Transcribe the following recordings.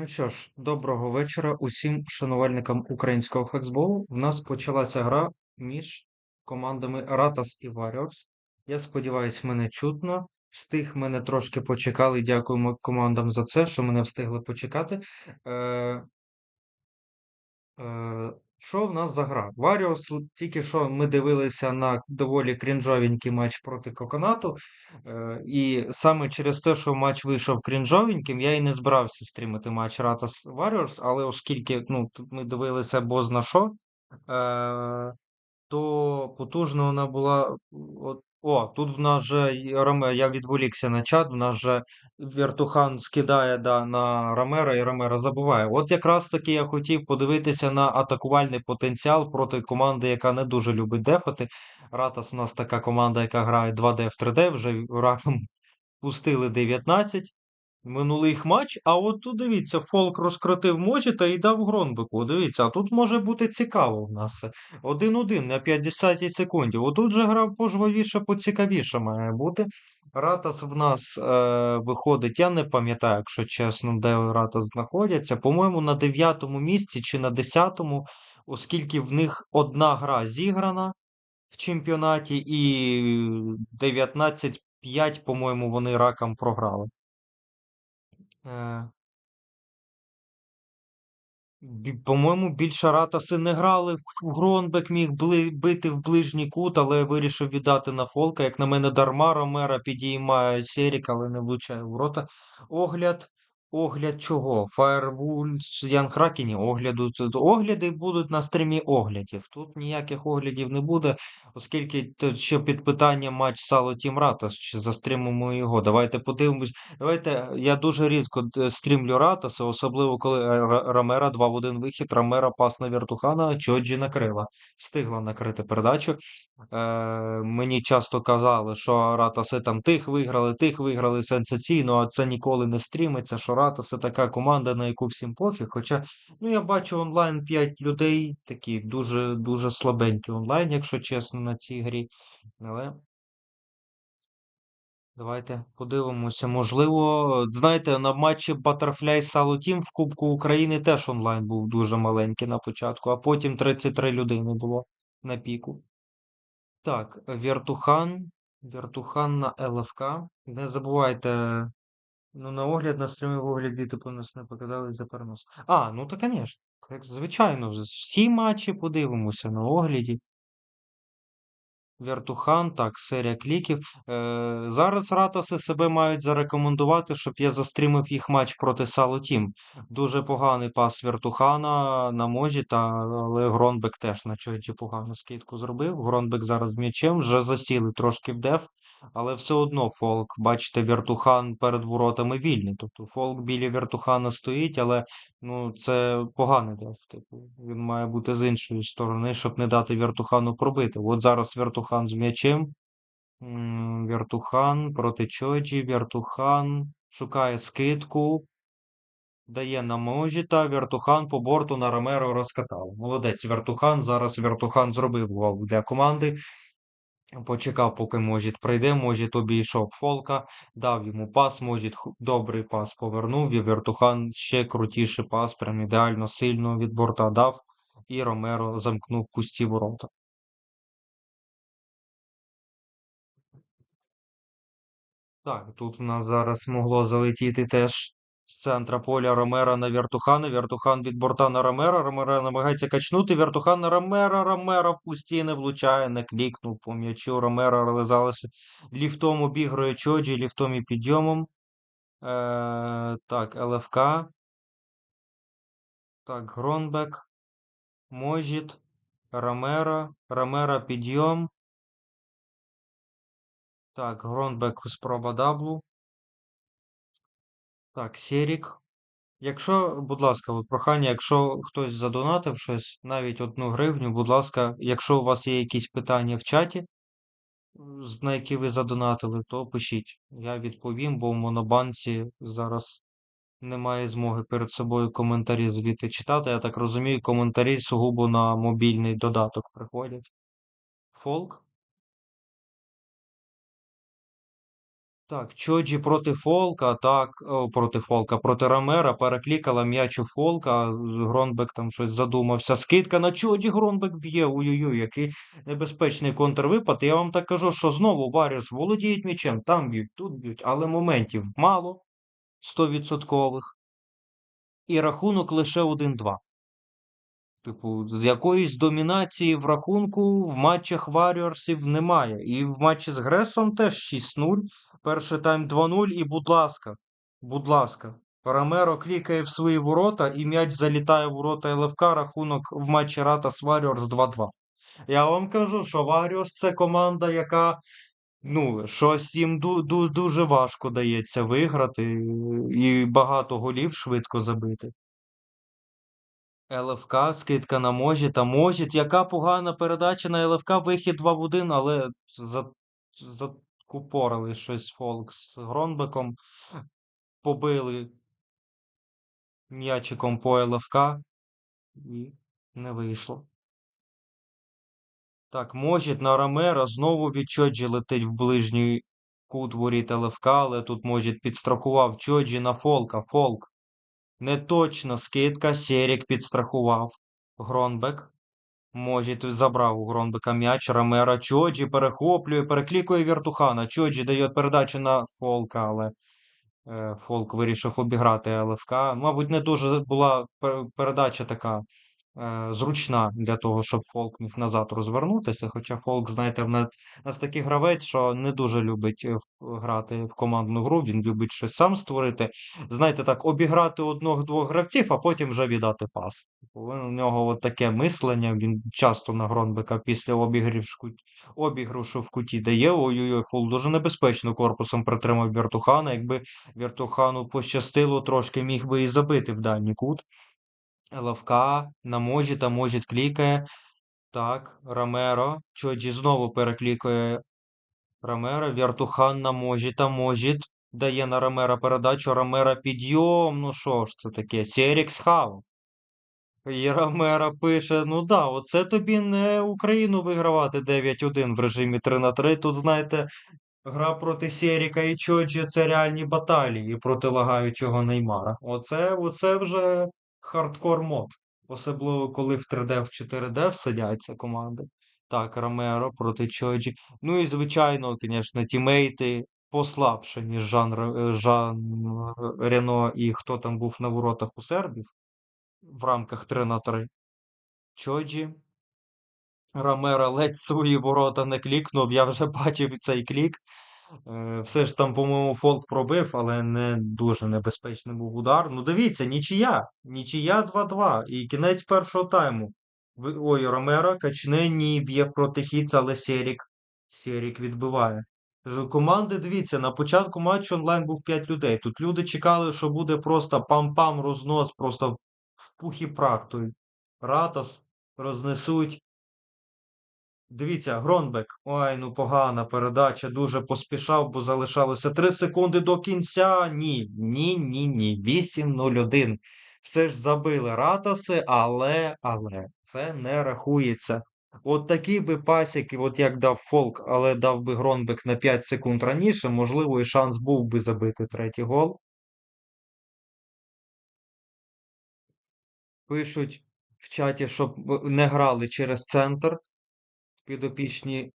Ну що ж, доброго вечора усім шанувальникам українського фексболу. В нас почалася гра між командами Ratas і Warriors. Я сподіваюся, мене чутно. Встиг мене трошки почекали. Дякуємо командам за це, що мене встигли почекати. Е, е, що в нас за гра? Варіус тільки що ми дивилися на доволі крінжовенький матч проти Коконату. Е, і саме через те, що матч вийшов крінжовеньким, я і не збирався стрімити матч Ратас Варіус, але оскільки ну, ми дивилися бозна що, е, то потужна вона була. О, тут в нас же й Роме, я відволікся на чат, в нас же Вертухан скидає да, на Ромера і Ромера забуває. От якраз таки я хотів подивитися на атакувальний потенціал проти команди, яка не дуже любить дефати. Ратас у нас така команда, яка грає 2D в 3D, вже раком пустили 19. Минулий їх матч, а от тут дивіться, Фолк розкрутив Моджіта і дав Гронбеку. Дивіться, а тут може бути цікаво в нас. 1-1 на 50 секунді. Отут же гра пожвавіша, поцікавіша має бути. Ратас в нас е, виходить, я не пам'ятаю, якщо чесно, де Ратас знаходяться. По-моєму, на 9-му місці чи на 10-му, оскільки в них одна гра зіграна в чемпіонаті, і 19-5, по-моєму, вони раком програли. Е, По-моєму, більше Ратаси не грали. Гронбек міг бити в ближній кут, але вирішив віддати на Фолка. Як на мене, дарма Ромера підіймає Серік, але не влучає в ворота. Огляд. Огляд чого? Firewolves, Ян Кракені огляду. Огляди будуть на стрімі оглядів. Тут ніяких оглядів не буде, оскільки ще під питанням матч Сало Тім Ратас, чи застримимо його. Давайте подивимось. Давайте, я дуже рідко стрімлю Ратаса, особливо коли е, Ра- Ромера 2 в 1 вихід, Ромера пас на Вертухана, Чоджі накрила. Встигла накрити передачу. Е, мені часто казали, що Ратаси там тих виграли, тих виграли сенсаційно, а це ніколи не стрімиться, що Ратаси така команда, на яку всім пофіг. Хоча, ну я бачу онлайн 5 людей, такі дуже дуже слабенькі онлайн, якщо чесно, на цій грі. Але Давайте подивимося. Можливо, знаєте, на матчі Salo Team в Кубку України теж онлайн був дуже маленький на початку, а потім 33 людини було на піку. Так, Вертухан. Вертухан на ЛФК. Не забувайте, ну, на огляд, на стрімі в огляді, типу, нас не показали за перенос. А, ну то, звісно. Звичайно, всі матчі подивимося на огляді. Вертухан, так, серія кліків. Е, зараз Ратаси себе мають зарекомендувати, щоб я застрімив їх матч проти Сало Тім. Дуже поганий пас Вертухана на можі, та, але Гронбек теж на чоді погану скидку зробив. Гронбек зараз м'ячем, вже засіли трошки в деф, але все одно Фолк, бачите, Вертухан перед воротами вільний. Тобто Фолк біля Вертухана стоїть, але Ну, це поганий деф. Типу, він має бути з іншої сторони, щоб не дати Вертухану пробити. От зараз Вертухан з м'ячем. Вертухан проти Чоджі. Вертухан шукає скидку. Дає на Можіта. Вертухан по борту на Ромеро розкатав. Молодець Вертухан. Зараз Вертухан зробив гол для команди. Почекав, поки Можіт прийде. Можіт обійшов Фолка, дав йому пас. Можіт добрий пас повернув. І Вертухан ще крутіший пас, прям ідеально сильно від борта дав. І Ромеро замкнув пусті ворота. Так, тут в нас зараз могло залетіти теж з центра поля Ромера на Вертухана. Вертухан від борта на Ромера. Ромера намагається качнути. Вертухан на Ромера. Ромера в пусті не влучає, не клікнув по м'ячу. Ромера розв'язалося ліфтом обігрує Чоджі, ліфтом і підйомом. Е, так, ЛФК. Так, Гронбек. Можіт. Ромера. Ромера підйом. Так, Гронбек спроба даблу. Так, Серік. Якщо, будь ласка, от прохання, якщо хтось задонатив щось, навіть одну гривню, будь ласка, якщо у вас є якісь питання в чаті, на які ви задонатили, то пишіть. Я відповім, бо в Монобанці зараз немає змоги перед собою коментарі звідти читати. Я так розумію, коментарі сугубо на мобільний додаток приходять. Фолк? Так, Чоджі проти Фолка, так, проти Фолка, проти Ромера, переклікала м'яч у Фолка, Гронбек там щось задумався. Скидка на Чоджі, Гронбек б'є. Ой-ой-ой, який небезпечний контрвипад. Я вам так кажу, що знову Варіус володіють м'ячем, там б'ють, тут б'ють, але моментів мало, 100%. І рахунок лише 1-2. Типу, з якоїсь домінації в рахунку в матчах Варіорсів немає. І в матчі з Гресом теж 6-0. Перший тайм 2-0. І, будь ласка, будь ласка, Ромеро клікає в свої ворота, і м'яч залітає в ворота ЛФК. Рахунок в матчі Ратас Варіорс 2-2. Я вам кажу, що Варіорс це команда, яка. Ну, щось їм ду- ду- дуже важко дається виграти і багато голів швидко забити. ЛФК, скидка на Можіт, та Можіт. Яка погана передача на ЛФК, вихід 2 в 1, але за, закупорили щось Фолк з Гронбеком. Побили м'ячиком по ЛФК і не вийшло. Так, Можіт на Ромера знову від Чоджі летить в ближній кут воріт ЛФК, але тут Можіт підстрахував Чоджі на Фолка. Фолк. Неточна скидка, Серік підстрахував. Гронбек. Можіт забрав у Гронбека м'яч. Рамера. Чоджі перехоплює, переклікує Вертухана. Чоджі дає передачу на Фолка, але е, Фолк вирішив обіграти ЛФК. Мабуть, не дуже була передача така зручна для того, щоб Фолк міг назад розвернутися. Хоча Фолк, знаєте, в нас, в нас такий гравець, що не дуже любить е, грати в командну гру, він любить щось сам створити. Знаєте, так, обіграти одного-двох гравців, а потім вже віддати пас. Типу, У нього от таке мислення, він часто на Гронбека після обігрів шку- обігрушу в куті дає. Ой-ой-ой, Фол дуже небезпечно корпусом притримав Вертухана. Якби Вертухану пощастило, трошки міг би і забити в дальній кут. ЛФК на Можіта, Можіт клікає. Так, Ромеро. Чоджі знову переклікає Ромеро. Вертухан на Можіта. Можіт дає на Ромера передачу. Ромера підйом. Ну що ж це таке? Серік схавав. І Ромеро пише: ну да, оце тобі не Україну вигравати 9-1 в режимі 3 на 3. Тут, знаєте, гра проти Серіка і Чоджі це реальні баталії проти лагаючого Неймара. Оце, оце вже хардкор мод. Особливо, коли в 3D, в 4D сидяться команди. Так, Ромеро проти Чоджі. Ну і, звичайно, звісно, тімейти послабше, ніж Жан, Жан Рено і хто там був на воротах у сербів в рамках 3 на 3. Чоджі. Ромеро ледь свої ворота не клікнув, я вже бачив цей клік. Е, Все ж там, по-моєму, Фолк пробив, але не дуже небезпечний був удар. Ну, дивіться, нічия. Нічия 2-2. І кінець першого тайму. Ой, Ромеро качне, ні, б'є проти Хіца, але Серік. Серік відбиває. Команди, дивіться, на початку матчу онлайн був 5 людей. Тут люди чекали, що буде просто пам-пам рознос, просто в пух і прах. Той Ратос рознесуть. Дивіться, Гронбек. Ой, ну погана передача. Дуже поспішав, бо залишалося 3 секунди до кінця. Ні, ні, ні, ні. 8-0-1. Все ж забили Ратаси, але, але це не рахується. От такий би пасік, от як дав Фолк, але дав би Гронбек на 5 секунд раніше, можливо, і шанс був би забити третій гол. Пишуть в чаті, щоб е, не грали через центр підопічні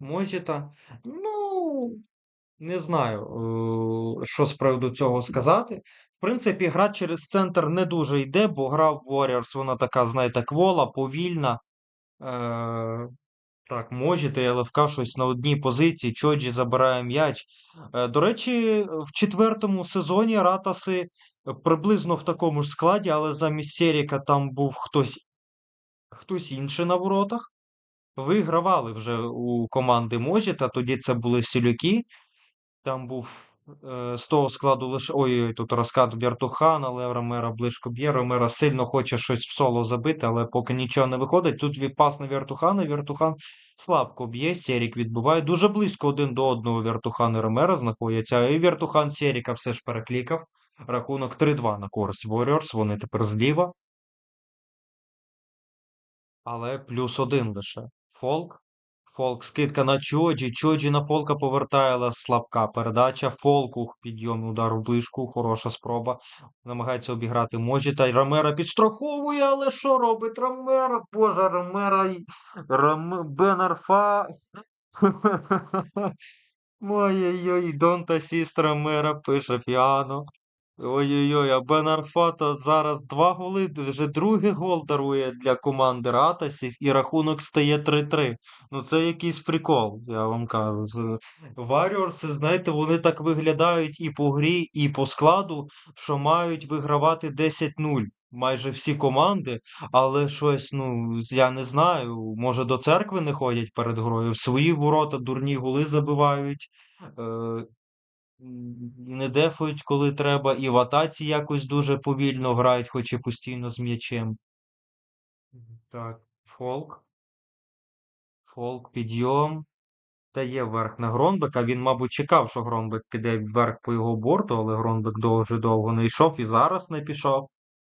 Можіта. Ну, не знаю, е, що з приводу цього сказати. В принципі, гра через центр не дуже йде, бо гра в Warriors, вона така, знаєте, квола, повільна. Е, так, Можіта і ЛФК щось на одній позиції, Чоджі забирає м'яч. Е, до речі, в четвертому сезоні Ратаси приблизно в такому ж складі, але замість Серіка там був хтось, хтось інший на воротах. Вигравали вже у команди Можіта, тоді це були Сілюки. Там був е, з того складу лише. Ой-ой, тут розкат Вертухан, але Ромера близько б'є. Ромера сильно хоче щось в соло забити, але поки нічого не виходить. Тут пас на Вертухана. Вертухан слабко б'є. Серік відбуває. Дуже близько один до одного Вертухан і Ромера знаходяться. І Вертухан Серіка все ж переклікав. Рахунок 3-2 на користь Warriors. Вони тепер зліва. Але плюс один лише. Фолк. Фолк, скидка на Чоджі. Чоджі на Фолка повертає, слабка передача. Фолку підйомний удар в ближку. Хороша спроба. Намагається обіграти Можіта. І Ромера підстраховує, але що робить Ромера? Боже, Ромера. й- Ром... Бен Арфа. Ой-ой-ой, Донта Сістра Мера пише піано. Ой-ой-ой, а Бен Арфата зараз два голи, вже другий гол дарує для команди Ратасів, і рахунок стає 3-3. Ну це якийсь прикол, я вам кажу. Warriors, знаєте, вони так виглядають і по грі, і по складу, що мають вигравати 10-0. Майже всі команди, але щось, ну, я не знаю, може до церкви не ходять перед грою, свої ворота дурні голи забивають. Е, не дефують, коли треба, і в атаці якось дуже повільно грають, хоч і постійно з м'ячем. Так, Фолк. Фолк, підйом. Дає верх на Гронбека. Він, мабуть, чекав, що Гронбек піде вверх по його борту, але Гронбек дуже довго не йшов і зараз не пішов.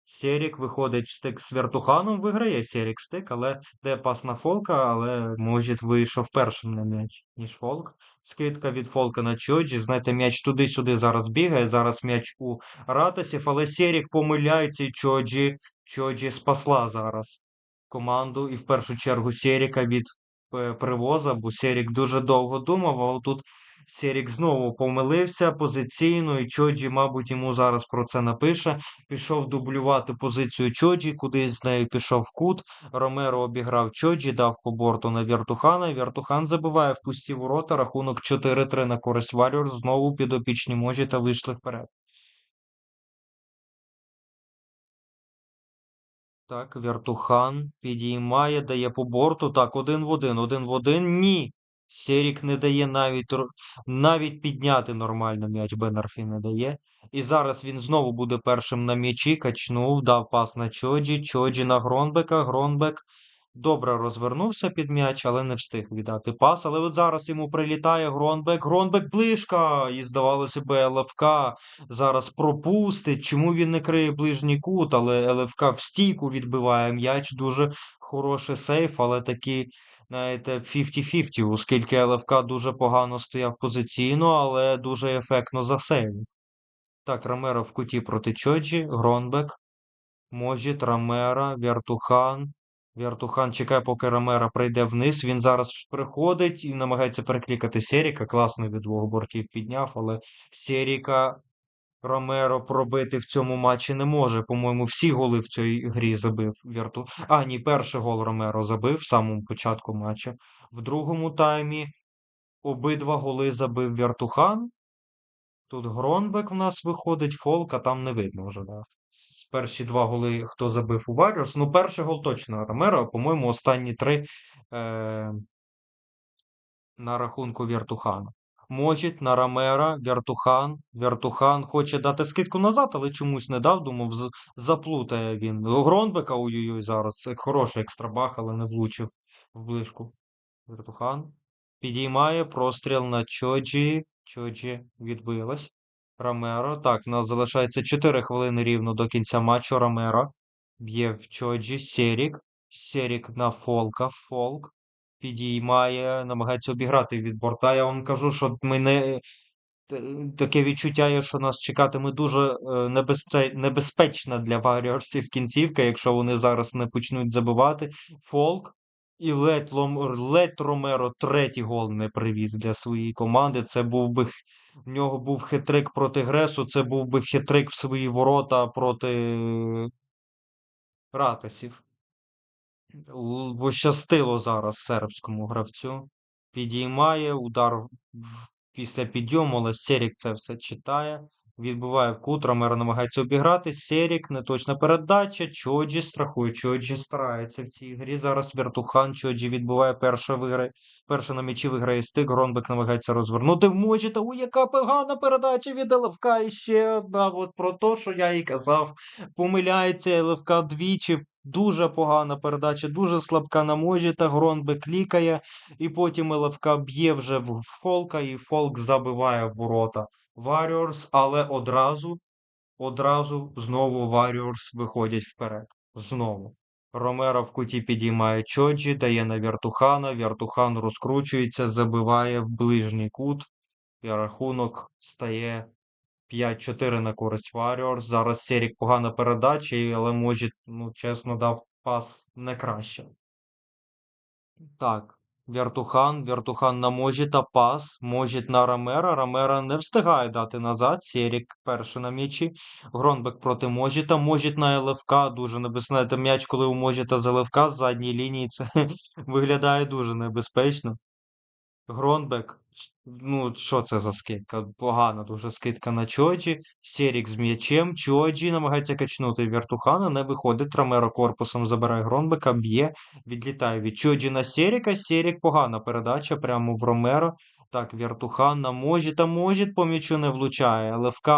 Серік виходить в стик з Вертуханом, виграє Серік стик, але де пас на Фолка, але Можіт вийшов першим на м'яч, ніж Фолк. Скидка від Фолка на Чоджі. Знаєте, м'яч туди-сюди зараз бігає. Зараз м'яч у Ратасів, але Серік помиляється і Чоджі. Чоджі спасла зараз команду. І в першу чергу Серіка від е, привоза, бо Серік дуже довго думав, а тут Серік знову помилився позиційно, і Чоджі, мабуть, йому зараз про це напише. Пішов дублювати позицію Чоджі, кудись з нею пішов в кут. Ромеро обіграв Чоджі, дав по борту на Вертухана. і Вертухан забиває в пусті ворота. Рахунок 4-3 на користь Warriors. Знову підопічні можі та вийшли вперед. Так, Вертухан підіймає, дає по борту. Так, один в один, один в один. Ні. Серік не дає навіть навіть підняти нормально м'яч Бенарфі не дає. І зараз він знову буде першим на м'ячі. Качнув, дав пас на Чоджі. Чоджі на Гронбека. Гронбек добре розвернувся під м'яч, але не встиг віддати пас. Але от зараз йому прилітає Гронбек. Гронбек ближка. І здавалося би, ЛФК зараз пропустить. Чому він не криє ближній кут, але ЛФК в стійку відбиває м'яч. Дуже хороший сейф, але такий, знаєте, 50-50, оскільки ЛФК дуже погано стояв позиційно, але дуже ефектно засейвив. Так, Ромеро в куті проти Чоджі, Гронбек, Можіт, Ромера, Вертухан. Вертухан чекає, поки Ромера прийде вниз. Він зараз приходить і намагається переклікати Серіка. Класно від двох бортів підняв, але Серіка Ромеро пробити в цьому матчі не може. По-моєму, всі голи в цій грі забив Верту. А, ні, перший гол Ромеро забив в самому початку матчу. В другому таймі обидва голи забив Вертухан. Тут Гронбек в нас виходить, Фолка там не видно вже. Да. Перші два голи, хто забив у Варіус. Ну, перший гол точно Ромеро, а, по-моєму, останні три е- на рахунку Вертухана. Можіть на Ромера, Вертухан. Вертухан хоче дати скидку назад, але чомусь не дав. Думав, заплутає він. Гронбека ой-ой-ой зараз. Хороший екстрабах, але не влучив в ближку. Вертухан. Підіймає простріл на Чоджі. Чоджі відбилась. Ромеро. Так, у нас залишається 4 хвилини рівно до кінця матчу. Ромеро. Б'є в Чоджі. Серік. Серік на Фолка. Фолк. Підіймає, намагається обіграти від борта. Я вам кажу, що ми не. Таке відчуття є, що нас чекатиме дуже е, небезпе- небезпечна для Warriors кінцівка, якщо вони зараз не почнуть забивати. Фолк і ледь, Лом... ледь Ромеро третій гол не привіз для своєї команди. Це був би в нього був хитрик проти Гресу, це був би хитрик в свої ворота проти е, Ратасів. Пощастило зараз сербському гравцю. Підіймає удар після підйому, але Серік це все читає. Відбиває в кут, Ромеро намагається обіграти. Серік, неточна передача. Чоджі страхує. Чоджі старається в цій грі. Зараз Вертухан. Чоджі відбиває перша виграє. Перша на м'ячі виграє стик. Гронбек намагається розвернути в Можі. Та у яка погана передача від ЛФК. І ще одна. От про те, що я і казав. Помиляється ЛФК двічі. Дуже погана передача, дуже слабка на можі, та Гронбек клікає, і потім ЛФК б'є вже в Фолка, і Фолк забиває ворота Warriors, але одразу, одразу знову Warriors виходять вперед. Знову. Ромеро в куті підіймає Чоджі, дає на Вертухана. Вертухан розкручується, забиває в ближній кут. І рахунок стає 5-4 на користь Warriors. Зараз Серік погана передача, але може, ну, чесно, дав пас не краще. Так, Вертухан, Вертухан на Можіта, пас, Можіт на Рамера, Рамера не встигає дати назад, Серік перший на м'ячі, Гронбек проти Можіта, Можіт на ЛФК, дуже небезпечно, м'яч, коли у Можіта з ЛФК з задній лінії, це виглядає дуже небезпечно. Гронбек, ну що це за скидка? Погана дуже скидка на Чоджі. Серік з м'ячем. Чоджі намагається качнути Вертухана, не виходить. Рамеро корпусом забирає Гронбека, б'є, відлітає від Чоджі на Серіка. Серік погана передача прямо в Ромеро. Так, Вертухан на Можіт, а Можіт по м'ячу не влучає. ЛФК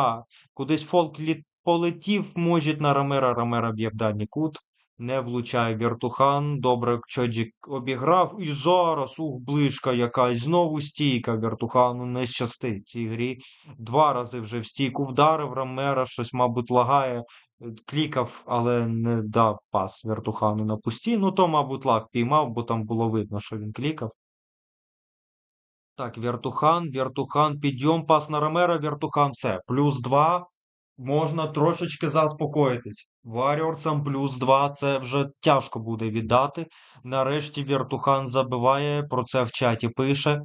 кудись фолк літ... полетів, Можіт на Ромеро, Ромеро б'є в дальній кут. Не влучає Вертухан. Добре, Чоджік обіграв. І зараз ух, ближка якась. Знову стійка Вертухану не щастить в цій грі. Два рази вже в стійку вдарив Ромера, щось, мабуть, лагає. Клікав, але не дав пас Вертухану на пусті. Ну, то, мабуть, лаг піймав, бо там було видно, що він клікав. Так, Вертухан, Вертухан, підйом, пас на Ромера, Вертухан, все. Плюс два. Можна трошечки заспокоїтись. Варіорсам плюс 2 це вже тяжко буде віддати. Нарешті Вертухан забиває, про це в чаті пише. Е,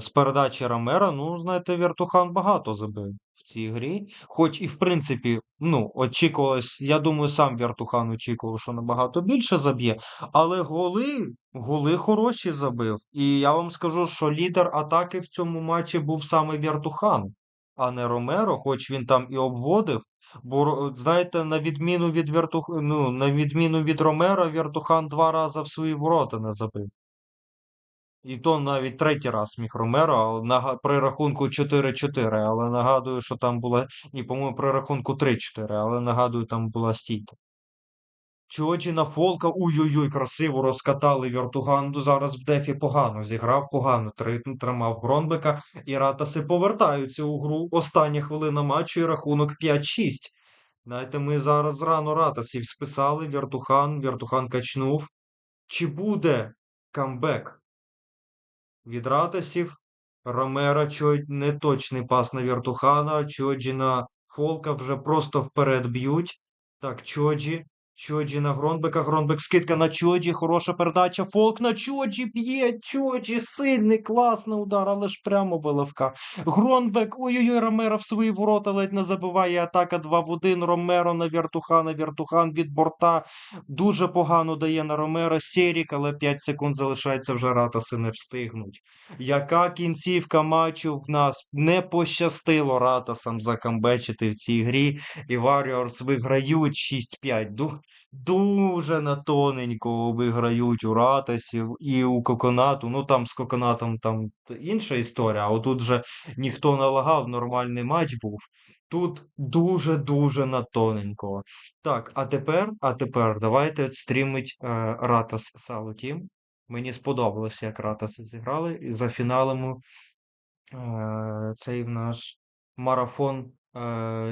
з передачі Ромера, ну, знаєте, Вертухан багато забив в цій грі. Хоч і, в принципі, ну, очікувалось, я думаю, сам Вертухан очікував, що набагато більше заб'є. Але голи, голи хороші забив. І я вам скажу, що лідер атаки в цьому матчі був саме Вертухан а не Ромеро, хоч він там і обводив. Бо, знаєте, на відміну від Вертух... ну, на відміну від Ромера, Вертухан два рази в свої ворота не забив. І то навіть третій раз міг Ромеро на... при рахунку 4-4, але нагадую, що там була. Ні, по-моєму, при рахунку 3-4, але нагадую, там була стійка. Чоджіна Фолка, ой-ой-ой, красиво розкатали Вертуган. Зараз в Дефі погано зіграв, погано тримав Гронбека. І Ратаси повертаються у гру. Остання хвилина матчу і рахунок 5-6. Знаєте, ми зараз рано Ратасів списали. Вертухан, Вертухан качнув. Чи буде камбек від Ратасів? Ромера чуть неточний пас на Вертухана. Чоджіна Фолка вже просто вперед б'ють. Так, Чоджі. Чоджі на Гронбека, Гронбек скидка на Чоджі, хороша передача. Фолк на Чоджі б'є. Чоджі, сильний, класний удар, але ж прямо в Гронбек, ой-ой-ой, Ромеро в свої ворота ледь не забиває. Атака 2 в 1. Ромеро на Вертухана. Вертухан від борта. Дуже погано дає на Ромеро. Серік, але 5 секунд залишається вже Ратаси не встигнуть. Яка кінцівка матчу в нас не пощастило Ратасам закамбечити в цій грі. І Warriors виграють 6-5. Дуже на тоненько виграють у Ратасів і у Коконату. Ну там з Коконатом там інша історія, а отут вже ніхто не лагав, нормальний матч був. Тут дуже-дуже на тоненько. Так, а тепер, а тепер давайте стрімить е, Ратас Сало Тім. Мені сподобалося, як Ратаси зіграли. І за фіналем е, цей наш марафон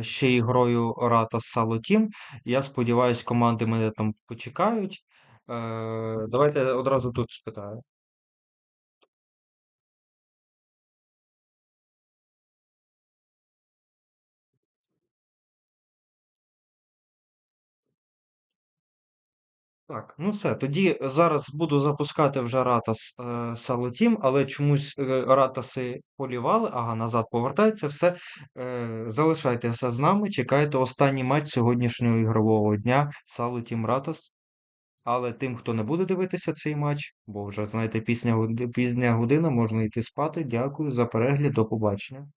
ще і грою Рата з Салотім. Я сподіваюся, команди мене там почекають. Е, давайте одразу тут спитаю. Так, ну все. Тоді зараз буду запускати вже Ратас е, Салотім, але чомусь е, Ратаси полівали, ага, назад повертається. Все. Е, залишайтеся з нами, чекайте останній матч сьогоднішнього ігрового дня Салотім Ратас. Але тим, хто не буде дивитися цей матч, бо вже, знаєте, пізня година, можна йти спати. Дякую за перегляд, до побачення.